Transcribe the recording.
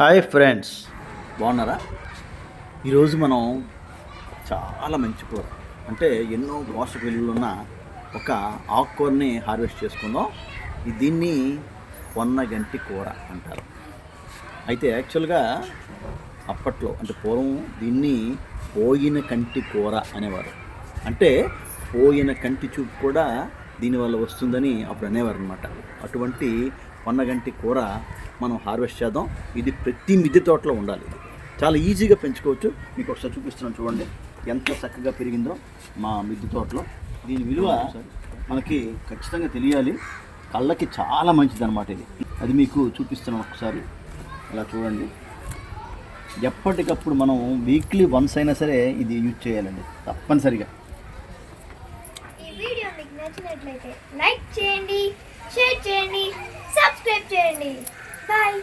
Hi friends. బాగున్నారా? ఈరోజు మనం చాలా మంచి కూర. అంటే ఎన్నో పోషక విలువలు ఉన్న ఒక ఆకుకూరని హార్వెస్ట్ చేసుకుందాం. దీన్ని కొన్న గంటి కూర అంటారు. అయితే యాక్చువల్గా అప్పట్లో అంటే పూర్వం దీన్ని పోయిన కంటి కూర అనేవారు. అంటే పోయిన కంటి చూపు కూడా దీనివల్ల వస్తుందని అప్పుడు అనేవారు అనమాట అటువంటి పొన్నగంటి కూర మనం హార్వెస్ట్ చేద్దాం. ఇది ప్రతి మిద్దె తోటలో ఉండాలి. చాలా ఈజీగా పెంచుకోవచ్చు. మీకు ఒకసారి చూపిస్తున్నాను చూడండి. ఎంత చక్కగా పెరిగిందో మా మిద్దె తోటలో. దీని విలువ మనకి ఖచ్చితంగా తెలియాలి. కళ్ళకి చాలా మంచిది అనమాట ఇది. అది మీకు చూపిస్తున్నాను ఒకసారి. అలా చూడండి. ఎప్పటికప్పుడు మనం వీక్లీ వన్స్ అయినా సరే ఇది యూజ్ చేయాలండి. తప్పనిసరిగా. వీడియో మీకు నచ్చినట్లయితే లైక్ చేయండి షేర్ చేయండి సబ్స్క్రైబ్ చేయండి. బాయ్.